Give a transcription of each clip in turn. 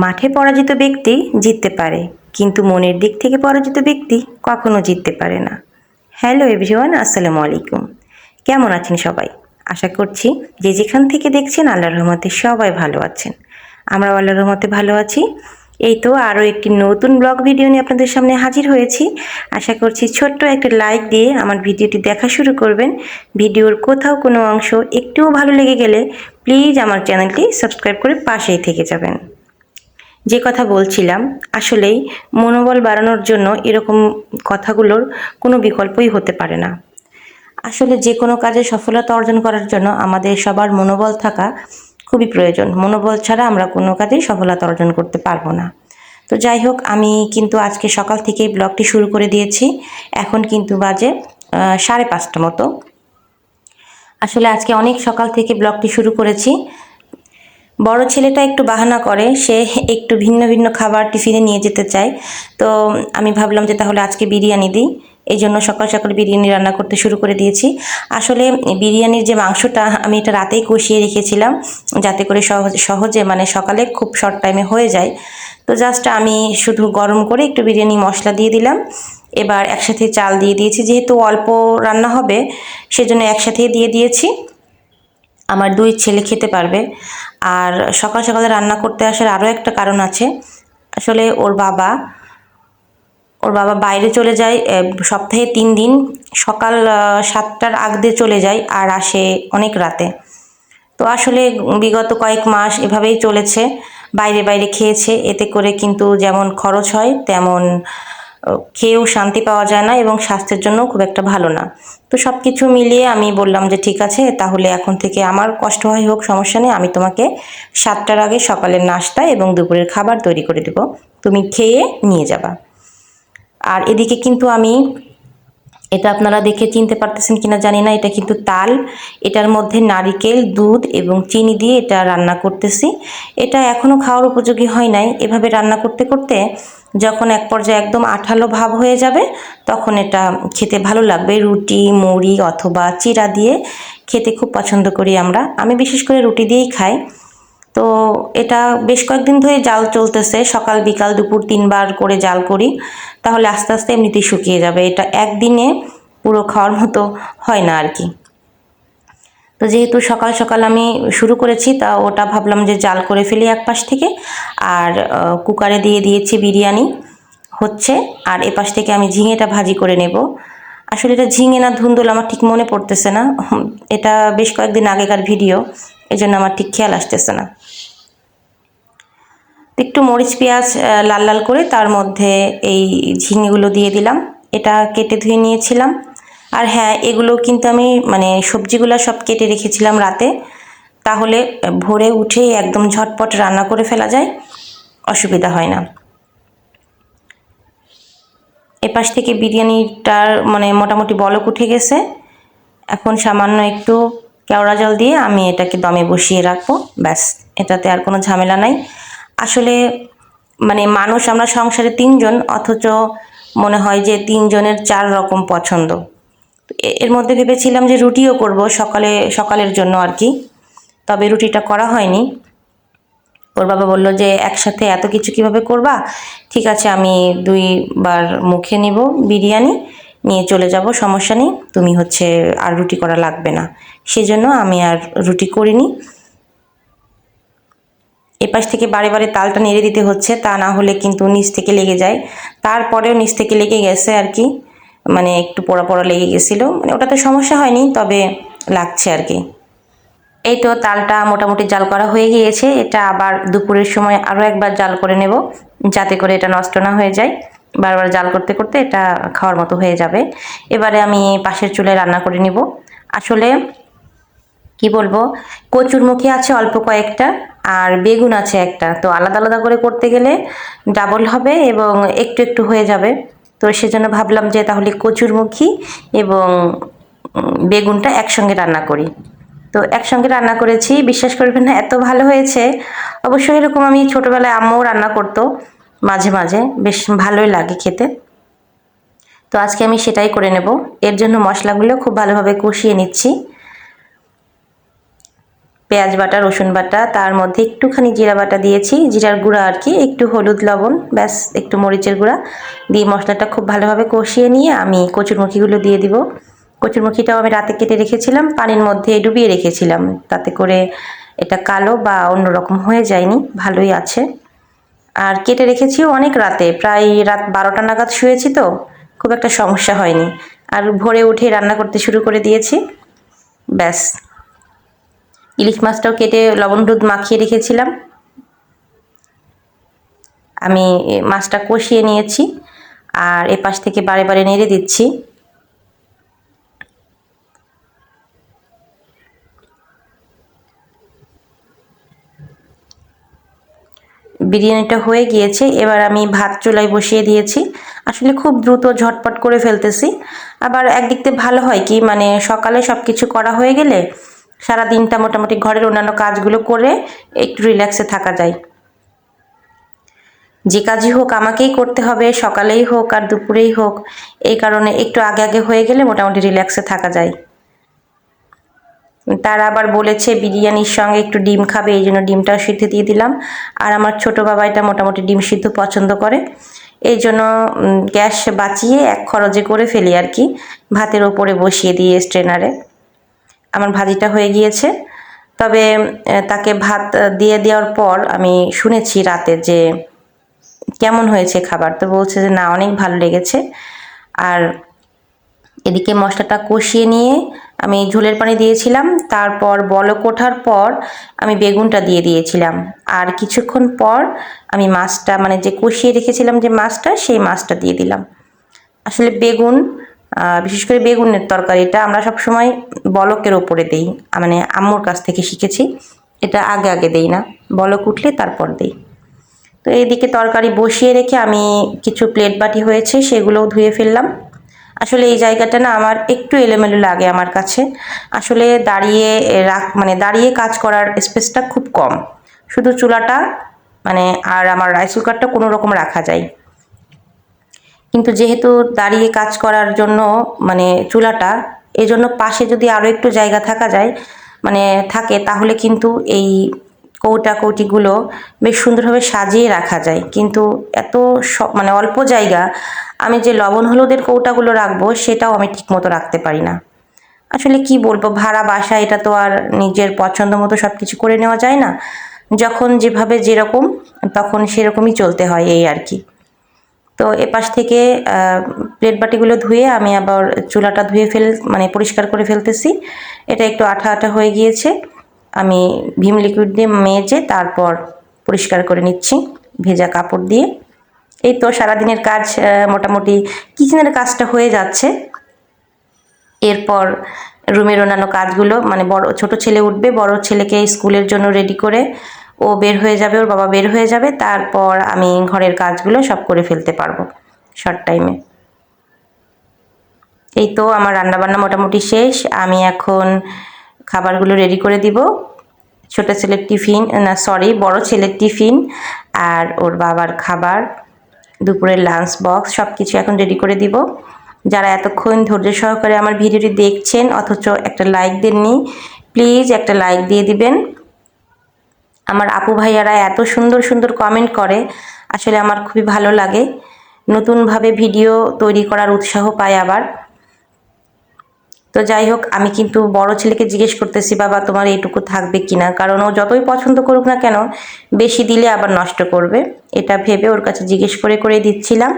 মাঠে পরাজিত ব্যক্তি জিততে পারে, কিন্তু মনের দিক থেকে পরাজিত ব্যক্তি কখনো জিততে পারে না। হ্যালো এভরিওয়ান, আসসালামু আলাইকুম। কেমন আছেন সবাই? আশা করছি যে যেখান থেকে দেখছেন আল্লাহর রহমতে সবাই ভালো আছেন। আমরা আল্লাহর রহমতে ভালো আছি। এই তো আরও একটি নতুন ব্লগ ভিডিও নিয়ে আপনাদের সামনে হাজির হয়েছি। আশা করছি ছোট্ট একটা লাইক দিয়ে আমার ভিডিওটি দেখা শুরু করবেন। ভিডিওর কোথাও কোনো অংশ একটুও ভালো লেগে গেলে প্লিজ আমার চ্যানেলটি সাবস্ক্রাইব করে পাশেই থেকে যাবেন। যে কথা বলছিলাম, আসলেই মনোবল বাড়ানোর জন্য এরকম কথাগুলোর কোনো বিকল্পই হতে পারে না। আসলে যে কোনো কাজে সফলতা অর্জন করার জন্য আমাদের সবার মনোবল থাকা খুবই প্রয়োজন। মনোবল ছাড়া আমরা কোনো কাজেই সফলতা অর্জন করতে পারব না। তো যাই হোক, আমি কিন্তু আজকে সকাল থেকেই ব্লগটি শুরু করে দিয়েছি। এখন কিন্তু বাজে সাড়ে পাঁচটা মতো। আসলে আজকে অনেক সকাল থেকে ব্লগটি শুরু করেছি। বড় ছেলেটা একটু বাহানা করে, সে একটু ভিন্ন ভিন্ন খাবার টিফিনে নিয়ে যেতে চায়। তো আমি ভাবলাম যে তাহলে আজকে বিরিয়ানি দিই। এই জন্য সকাল সকাল বিরিয়ানি রান্না করতে শুরু করে দিয়েছি। আসলে বিরিয়ানির যে মাংসটা আমি এটা রাতেই কষিয়ে রেখেছিলাম, যাতে করে সহজ মানে সকালে খুব শর্ট টাইমে হয়ে যায়। তো জাস্ট আমি শুধু গরম করে একটু বিরিয়ানি মশলা দিয়ে দিলাম। এবার একসাথে চাল দিয়ে দিয়েছি, যেহেতু অল্প রান্না হবে, সেজন্য একসাথেই দিয়ে দিয়েছি। আমার দুই ছেলে খেতে পারবে। আর সকাল সকালে রান্না করতে আসার আরও একটা কারণ আছে। আসলে ওর বাবা ওর বাবা বাইরে চলে যায় সপ্তাহে তিন দিন। সকাল সাতটার আগ দিয়ে চলে যায় আর আসে অনেক রাতে। তো আসলে বিগত কয়েক মাস এভাবেই চলেছে। বাইরে বাইরে খেয়েছে, এতে করে কিন্তু যেমন খরচ হয়, তেমন খেয়েও শান্তি পাওয়া যায় না এবং স্বাস্থ্যের জন্য খুব একটা ভালো না। তো সব কিছু মিলিয়ে আমি বললাম যে, ঠিক আছে, তাহলে এখন থেকে আমার কষ্ট হয় হোক, সমস্যা নেই, আমি তোমাকে সাতটার আগে সকালের নাস্তা এবং দুপুরের খাবার তৈরি করে দেবো। তুমি খেয়ে নিয়ে যাবা। আর এদিকে কিন্তু আমি এটা আপনারা দেখে চিনতে পারতেছেন কিনা জানি না, এটা কিন্তু তাল। এটার মধ্যে নারিকেল, দুধ এবং চিনি দিয়ে এটা রান্না করতেছি। এটা এখনও খাওয়ার উপযোগী হয় নাই। এভাবে রান্না করতে করতে যখন এক পর্যায়ে একদম আঠালো ভাব হয়ে যাবে, তখন এটা খেতে ভালো লাগবে। রুটি, মুড়ি অথবা চিরা দিয়ে খেতে খুব পছন্দ করি আমরা। আমি বিশেষ করে রুটি দিয়েই খাই। তো এটা বেশ কয়েকদিন ধরে জাল চলতেছে। সকাল, বিকাল, দুপুর তিনবার করে জাল করি। তাহলে আস্তে আস্তে এমনিতেই শুকিয়ে যাবে। এটা একদিনে পুরো খাওয়ার মতো হয় না আর কি। তো যেহেতু সকাল সকাল আমি শুরু করেছি, তা ওটা ভাবলাম যে জাল করে ফেলি এক পাশ থেকে। আর কুকারে দিয়ে দিয়েছি বিরিয়ানি হচ্ছে। আর এপাশ থেকে আমি ঝিঙেটা ভাজি করে নেব। আসলে এটা ঝিঙে না ধুন্দুল আমার ঠিক মনে পড়তেছে না। এটা বেশ কয়েকদিন আগেকার ভিডিও। এই জন্য আমার ঠিক খেয়াল আসতেছে না। একটু মরিচ, পেঁয়াজ লাল লাল করে তার মধ্যে এই ঝিঙেগুলো দিয়ে দিলাম। এটা কেটে ধুয়ে নিয়েছিলাম। আর হ্যাঁ এগুলো কিন্তু আমি মানে সবজিগুলো সব কেটে রেখেছিলাম রাতে। তাহলে ভোরে উঠেই একদম ঝটপট রান্না করে ফেলা যায়, অসুবিধা হয় না। এপাশ থেকে বিরিয়ানিটার মানে মোটামুটি বলক উঠে গেছে। এখন সামান্য একটু কেওড়া জল দিয়ে আমি এটাকে দমে বসিয়ে রাখব। ব্যাস, এটাতে আর কোনো ঝামেলা নাই। আসলে মানে মানুষ, আমরা সংসারে তিনজন, অথচ মনে হয় যে তিনজনের চার রকম পছন্দ। এর মধ্যে ভেবেছিলাম যে রুটিও করব সকালে, সকালের জন্য আর কি। তবে রুটিটা করা হয়নি। ওর বাবা বলল যে, একসাথে এত কিছু কীভাবে করবা? ঠিক আছে, আমি দুইবার মুখে নিব বিরিয়ানি। নিয়ে চলে যাব, সমস্যা নেই। তুমি হচ্ছে আর রুটি করা লাগবে না। সেজন্য আমি আর রুটি করিনি। এপাশ থেকে বারে বারে তালটা নেড়ে দিতে হচ্ছে, তা না হলে কিন্তু নিচ থেকে লেগে যায়। তারপরেও নিচ থেকে লেগে গেছে আর কি। মানে একটু পোড়া পোড়া লেগে গেছিল। মানে ওটাতে সমস্যা হয়নি, তবে লাগছে আর কি। এই তো তালটা মোটামুটি জাল করা হয়ে গিয়েছে। এটা আবার দুপুরের সময় আরও একবার জাল করে নেব, যাতে করে এটা নষ্ট না হয়ে যায়। বারবার জাল করতে করতে এটা খাওয়ার মতো হয়ে যাবে। এবারে আমি পাশের চুলে রান্না করে নিব। আসলে কি বলব কচুরমুখী আছে অল্প কয়েকটা আর বেগুন আছে একটা। তো আলাদা আলাদা করে করতে গেলে ডাবল হবে এবং একটু একটু হয়ে যাবে। তো সেজন্য ভাবলাম যে তাহলে কচুরমুখী এবং বেগুনটা একসঙ্গে রান্না করি। তো একসঙ্গে রান্না করেছি, বিশ্বাস করবেন না, এত ভালো হয়েছে। অবশ্যই এরকম আমি ছোটোবেলায় আম্মাও রান্না করতো। মাঝে মাঝে বেশ ভালোই লাগে খেতে। তো আজকে আমি সেটাই করে নেব। এর জন্য মশলাগুলো খুব ভালোভাবে কষিয়ে নিচ্ছি। পেঁয়াজ বাটা, রসুন বাটা, তার মধ্যে একটুখানি জিরা বাটা দিয়েছি। জিরার গুঁড়া আর কি, একটু হলুদ লবণ, ব্যাস, একটু মরিচের গুঁড়া। দিয়ে মশলাটা খুব ভালোভাবে কষিয়ে নিয়ে আমি কচুরমুখিগুলো দিয়ে দিব। কচুরমুখিটাও আমি রাতে কেটে রেখেছিলাম, পানির মধ্যে ডুবিয়ে রেখেছিলাম। তাতে করে এটা কালো বা অন্যরকম হয়ে যায়নি, ভালোই আছে। আর কেটে রেখেছিও অনেক রাতে প্রায় রাত বারোটা নাগাদ শুয়েছি তো খুব একটা সমস্যা হয়নি। আর ভোরে উঠে রান্না করতে শুরু করে দিয়েছি ব্যাস। ইলিশ মাছটাও কেটে লবণ হলুদ মাখিয়ে রেখেছিলাম। আমি এ, মাছটা কষিয়ে নিয়েছি আর এপাশ থেকে বারে বারে নেড়ে দিচ্ছি। বিরিয়ানিটা হয়ে গিয়েছে, এবার আমি ভাত চুলায় বসিয়ে দিয়েছি। আসলে খুব দ্রুত ঝটপট করে ফেলতেছি। আবার একদিক থেকে ভালো হয় কি মানে সকালে সব কিছু করা হয়ে গেলে সারা দিনটা মোটামুটি ঘরের অন্যান্য কাজগুলো করে একটু রিল্যাক্সে থাকা যায়। যে কাজই হোক আমাকেই করতে হবে, সকালেই হোক আর দুপুরেই হোক, এই কারণে একটু আগে আগে হয়ে গেলে মোটামুটি রিল্যাক্সে থাকা যায়। তারা আবার বলেছে বিরিয়ানির সঙ্গে একটু ডিম খাবে, এই জন্য ডিমটাও সিদ্ধ দিয়ে দিলাম। আর আমার ছোট বাবা এটা মোটামুটি ডিম সিদ্ধ পছন্দ করে। এই জন্য গ্যাস বাঁচিয়ে এক খরচে করে ফেলি আর কি। ভাতের ওপরে বসিয়ে দিয়ে স্ট্রেনারে আমার ভাজিটা হয়ে গিয়েছে। তবে তাকে ভাত দিয়ে দেওয়ার পর আমি শুনেছি রাতে যে কেমন হয়েছে খাবার। তো বলছে যে, না, অনেক ভালো লেগেছে। আর এদিকে মশলাটা কষিয়ে নিয়ে আমি ঝোলের পানি দিয়েছিলাম, তারপর বলক ওঠার পর আমি বেগুনটা দিয়ে দিয়েছিলাম। আর কিছুক্ষণ পর আমি মাছটা মানে যে কষিয়ে রেখেছিলাম যে মাছটা, সেই মাছটা দিয়ে দিলাম। আসলে বেগুন বিশেষ করে বেগুনের তরকারিটা আমরা সবসময় বলকের ওপরে দেই। মানে আম্মুর কাছ থেকে শিখেছি, এটা আগে আগে দেই না। বলক উঠলে তারপর দেই। তো এইদিকে তরকারি বসিয়ে রেখে আমি কিছু প্লেট বাটি হয়েছে, সেগুলোও ধুয়ে ফেললাম। আসলে এই জায়গাটা না আমার একটু এলোমেলো লাগে আমার কাছে। আসলে দাঁড়িয়ে রাখ মানে দাঁড়িয়ে কাজ করার স্পেসটা খুব কম। শুধু চুলাটা মানে আর আমার রাইস কুকারটা কোনো রকম রাখা যায়। কিন্তু যেহেতু দাঁড়িয়ে কাজ করার জন্য মানে চুলাটা এই জন্য পাশে যদি আরও একটু জায়গা থাকা যায় মানে থাকে, তাহলে কিন্তু এই কৌটা কৌটিগুলো বেশ সুন্দরভাবে সাজিয়ে রাখা যায়। কিন্তু এত স- মানে অল্প জায়গা, আমি যে লবণ হলুদের কৌটাগুলো রাখব, সেটাও আমি ঠিকমতো রাখতে পারি না। আসলে কি বলব, ভাড়া বাসা, এটা তো আর নিজের পছন্দ মতো সব কিছু করে নেওয়া যায় না। যখন যেভাবে যেরকম, তখন সেরকমই চলতে হয় এই আর কি। তো এপাশ থেকে প্লেট বাটিগুলো ধুয়ে আমি আবার চুলাটা ধুয়ে ফেল মানে পরিষ্কার করে ফেলতেছি। এটা একটু আঠা আঠা হয়ে গিয়েছে। আমি ভীম লিকুইড দিয়ে মেজে তারপর পরিষ্কার করে নিচ্ছি ভেজা কাপড় দিয়ে। এই তো সারাদিনের কাজ মোটামুটি কিচেনের কাজটা হয়ে যাচ্ছে। এরপর রুমের অন্যান্য কাজগুলো মানে বড়, ছোট ছেলে উঠবে, বড় ছেলেকে স্কুলের জন্য রেডি করে ও বের হয়ে যাবে, ওর বাবা বের হয়ে যাবে, তারপর আমি ঘরের কাজগুলো সব করে ফেলতে পারব শর্ট টাইমে এই তো আমার রান্নাবান্না মোটামুটি শেষ, আমি এখন খাবারগুলো রেডি করে দিব। ছোট ছেলের টিফিন, না সরি বড় ছেলের টিফিন আর ওর বাবার খাবার, দুপুরের লাঞ্চ বক্স সব কিছু এখন রেডি করে দিব। যারা এতক্ষণ ধৈর্য সহকারে আমার ভিডিওটি দেখছেন, অথচ একটা লাইক দেননি প্লিজ একটা লাইক দিয়ে দিবেন। আমার আপু ভাইয়ারা এত সুন্দর সুন্দর কমেন্ট করে, আসলে আমার খুবই ভালো লাগে। নতুনভাবে ভিডিও তৈরি করার উৎসাহ পাই আবার। তো যাই হোক, আমি কিন্তু বড় ছেলেকে জিজ্ঞেস করতেছি, বাবা, তোমার এইটুকু থাকবে কিনা? কারণ ও যতই পছন্দ করুক না কেন, বেশি দিলে আবার নষ্ট করবে। এটা ভেবে ওর কাছে জিজ্ঞেস করে করে দিচ্ছিলাম।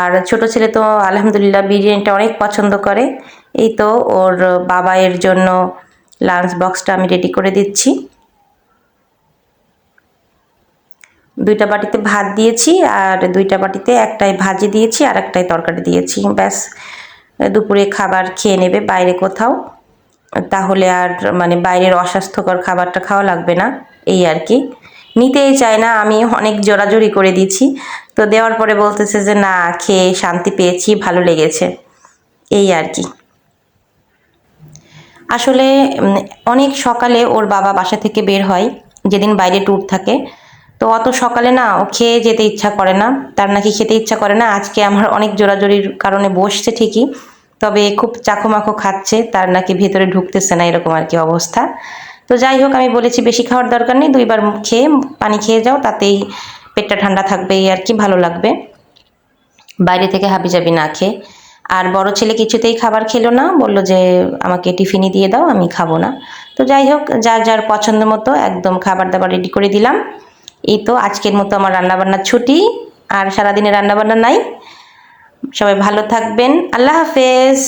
আর ছোট ছেলে তো আলহামদুলিল্লাহ বিরিয়ানিটা অনেক পছন্দ করে। এই তো ওর বাবা এর জন্য লাঞ্চ বক্সটা আমি রেডি করে দিচ্ছি। দুইটা বাটিতে ভাত দিয়েছি আর দুইটা বাটিতে একটাই ভাজি দিয়েছি আর একটাই তরকারি দিয়েছি। ব্যাস, দুপুরে খাবার খেয়ে নেবে বাইরে কোথাও। তাহলে আর মানে বাইরের অস্বাস্থ্যকর খাবারটা খাওয়া লাগবে না, এই আর কি। নিতেই চায় না, আমি অনেক জোরাজোরি করে দিচ্ছি তো দেওয়ার পরে বলতেছে যে, না, খেয়ে শান্তি পেয়েছি, ভালো লেগেছে। এই আর কি। আসলে অনেক সকালে ওর বাবা বাসা থেকে বের হয়, যেদিন বাইরে ট্যুর থাকে। তো অত সকালে না ও খেয়ে যেতে ইচ্ছা করে না। তার নাকি খেতে ইচ্ছা করে না। আজকে আমার অনেক জোরাজোরির কারণে বসছে ঠিকই, তবে খুব চাকোমাকো খাচ্ছে, তার নাকি ভেতরে ঢুকতেছে না এরকম আর কি অবস্থা। তো যাই হোক, আমি বলেছি বেশি খাওয়ার দরকার নেই, দুইবার খেয়ে পানি খেয়ে যাও, তাতেই পেটটা ঠান্ডা থাকবে আর কি, ভালো লাগবে। বাইরে থেকে হাবি হাবিজাবি না খেয়ে। আর বড় ছেলে কিছুতেই খাবার খেলো না, বলল যে আমাকে টিফিনই দিয়ে দাও, আমি খাব না। তো যাই হোক, যার যার পছন্দ মতো একদম খাবার দাবার রেডি করে দিলাম। এই তো আজকের মতো আমার রান্নাবান্নার ছুটি আর সারাদিনে রান্নাবান্না নাই। সবাই ভালো থাকবেন। আল্লাহ হাফেজ।